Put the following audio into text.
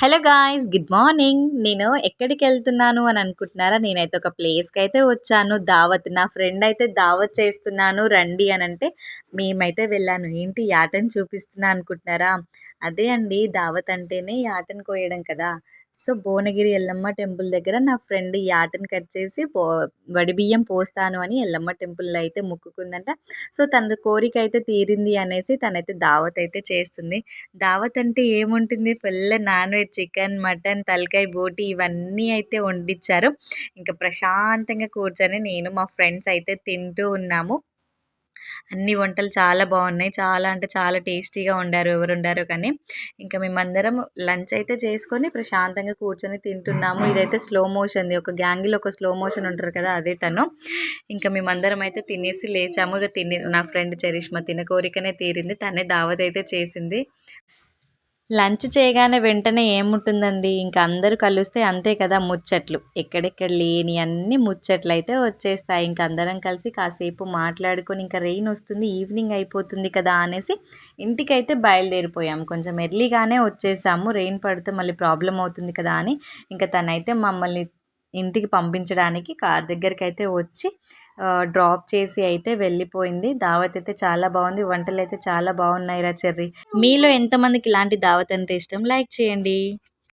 Hello guys good morning. నేను ఎక్కడికి వెళ్తున్నాను అని అనుకుంటున్నారా? నేనైతే ఒక ప్లేస్కి అయితే వచ్చాను. దావత్ నా ఫ్రెండ్ అయితే దావత్ చేస్తున్నాను. రండి అని అంటే మేమైతే వెళ్ళాను. ఏంటి యాటని చూపిస్తున్నా అనుకుంటున్నారా? అదే అండి దావత్ అంటేనే యాటను కోయడం కదా. సో భువనగిరి ఎల్లమ్మ టెంపుల్ దగ్గర నా ఫ్రెండ్ యాటను కట్ చేసి పో వడి బియ్యం పోస్తాను అని ఎల్లమ్మ టెంపుల్లో అయితే మొక్కుకుందంట. సో తన కోరిక అయితే తీరింది అనేసి తనైతే దావత్ అయితే చేస్తుంది. దావత్ అంటే ఏముంటుంది? Full non veg chicken mutton తలకాయ బోటి ఇవన్నీ అయితే వండించారు ఇంకా ప్రశాంతంగా కూర్చొని నేను మా ఫ్రెండ్స్ అయితే తింటూ ఉన్నాము. అన్ని వంటలు చాలా బాగున్నాయి. చాలా అంటే చాలా టేస్టీగా ఉండారు ఎవరు ఉండారో కానీ. ఇంకా మేమందరం లంచ్ అయితే చేసుకొని ప్రశాంతంగా కూర్చొని తింటున్నాము. ఇదైతే స్లో మోషన్ది ఒక గ్యాంగిలో ఒక స్లో మోషన్ ఉంటారు కదా అదే తను. ఇంకా మేమందరం అయితే తినేసి లేచాము. ఇక తిని నా ఫ్రెండ్ చరిష్మ తిన కోరికనే తీరింది. తనే దావత్ అయితే చేసింది. లంచ్ చేయగానే వెంటనే ఏముంటుందండి? ఇంకా అందరూ కలుస్తే అంతే కదా ముచ్చట్లు. ఎక్కడెక్కడ లేని అన్ని ముచ్చట్లు అయితే వచ్చేస్తాయి. ఇంకా అందరం కలిసి కాసేపు మాట్లాడుకొని ఇంకా రెయిన్ వస్తుంది ఈవినింగ్ అయిపోతుంది కదా అనేసి ఇంటికైతే బయలుదేరిపోయాము కొంచెం ఎర్లీగానే వచ్చేసాము. రెయిన్ పడితే మళ్ళీ ప్రాబ్లం అవుతుంది కదా అని ఇంకా తనైతే మమ్మల్ని ఇంటికి పంపించడానికి కార్ దగ్గరికి అయితే వచ్చి డ్రాప్ చేసి అయితే వెళ్ళిపోయింది. దావత్ అయితే చాలా బాగుంది. వంటలు అయితే చాలా బాగున్నాయి రా చెర్రీ. మీలో ఎంతమందికి ఇలాంటి దావత్ అంటే ఇష్టం? లైక్ చేయండి.